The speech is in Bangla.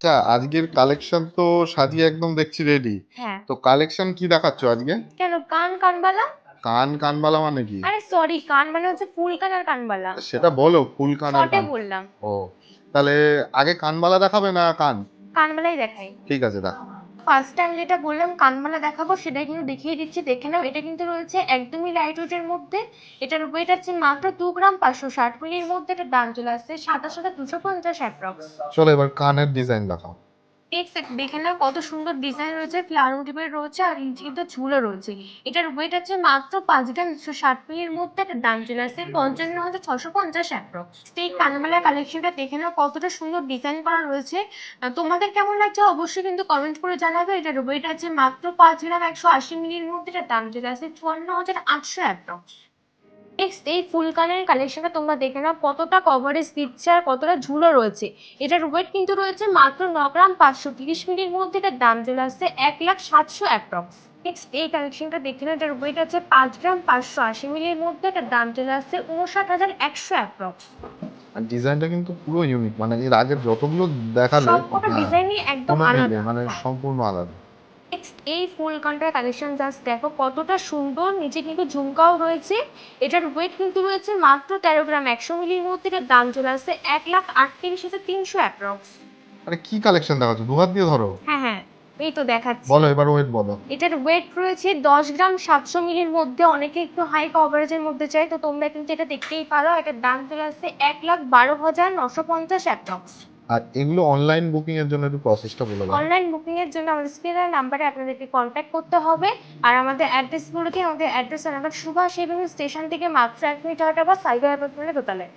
আচ্ছা আজকের কালেকশন তো সাজিয়ে একদম দেখছি রেডি হ্যাঁ। তো কালেকশন কি দেখাচ্ছ আজকে? কেন কান কানবালা? কান কানবালা মানে কি? আরে সরি কান মানে হচ্ছে ফুল কান আর কানবালা। সেটা বলো ফুল কান আর কান। বললাম। ও তাহলে আগে কানবালা দেখাবে না কান? কানবালাই দেখাই। ঠিক আছে দেখ ফার্স্ট টাইম যেটা বললাম কানমালা দেখাবো সেটা কিন্তু দেখিয়ে দিচ্ছি। দেখে নাও, এটা কিন্তু রয়েছে একদমই লাইট ওয়েটের মধ্যে। এটার ওয়েট আছে মাত্র দু গ্রাম পাঁচশো ষাট মিলির মধ্যে। এটা দাম চলে আসছে সাতাশ হাজার দুশো পঞ্চাশ অ্যাপ্রক্স চলো এবার কানের ডিজাইন দেখাও। দেখে নাও কত সুন্দর ডিজাইন রয়েছে ফ্লাওয়ার মোটিভের রয়েছে আর কিন্তু ঝুলো রয়েছে। এটার ওয়েট আছে মাত্র পাঁচ গ্রাম একশো ষাট মিলির মধ্যে একটা দাম চলে আসছে পঞ্চান্ন হাজার ছশো পঞ্চাশ অ্যাপ্রক্স এই কানমালা কালেকশনটা দেখে না কতটা সুন্দর ডিজাইন করা রয়েছে। তোমাদের কেমন লাগছে অবশ্যই কিন্তু কমেন্ট করে জানাবে। এটার ওয়েট আছে মাত্র পাঁচ গ্রাম একশো আশি মিলির মধ্যে, এটার দাম চলে আসছে চুয়ান্ন হাজার আটশো অ্যাপ্রক্স নেক্সট এই ফুল কানের কালেকশনটা তোমরা দেখে নাও কতটা কভারেজ দিচ্ছে আর কতটা ঝুলো রয়েছে। এটার ওয়েট কিন্তু রয়েছে মাত্র ন গ্রাম পাঁচশো তিরিশ মিলির মধ্যে। এটার দাম চলে আসছে এক লাখ সাতশো অ্যাপ্রক্স নেক্সট এই কালেকশনটা দেখে নাও এটার ওয়েট আছে পাঁচ গ্রাম পাঁচশো আশি মিলির মধ্যে। এটার দাম চলে আসছে উনষাট হাজার একশো অ্যাপ্রক্স আর ডিজাইনটা কিন্তু পুরো ইউনিক মানে এর আগের যতগুলো দেখালে সবকটা হ্যাঁ, ডিজাইনই একদম আলাদা। মানে সম্পূর্ণ আলাদা। নেক্সট এই ফুল কান্টার কালেকশন জাস্ট দেখো কতটা সুন্দর নিচে কিন্তু ঝুমকাও রয়েছে। এটার ওয়েট কিন্তু রয়েছে মাত্র তেরো গ্রাম একশো মিলির মধ্যে এটার দাম চলে আসছে এক লাখ আটত্রিশ হাজার তিনশো অ্যাপ্রক্স আরে কি কালেকশন দেখাচ্ছ? দু হাত দিয়ে ধরো। হ্যাঁ হ্যাঁ এই তো দেখাচ্ছি। বলো এবার ওয়েট বলো। এটার ওয়েট রয়েছে দশ গ্রাম সাতশো মিলির মধ্যে অনেকে একটু হাই কভারেজের মধ্যে চাই তো তোমরা কিন্তু এটা দেখতেই পারো। এটার দাম চলে আসছে এক লাখ বারো হাজার নশো পঞ্চাশ অ্যাপ্রক্স আর এগুলো অনলাইন বুকিং এর জন্য একটু প্রসেসটা বলে দাও। অনলাইন বুকিং এর জন্য আমাদের স্ক্রিনের নাম্বারে আপনাদেরকে কন্টাক্ট করতে হবে। আর আমাদের অ্যাড্রেস বলে দিই আমাদের অ্যাড্রেস আমাদের সুভাষ এভিনিউ স্টেশন থেকে মাত্র এক মিনিট হাঁটা বা সাইবার দোতলায়।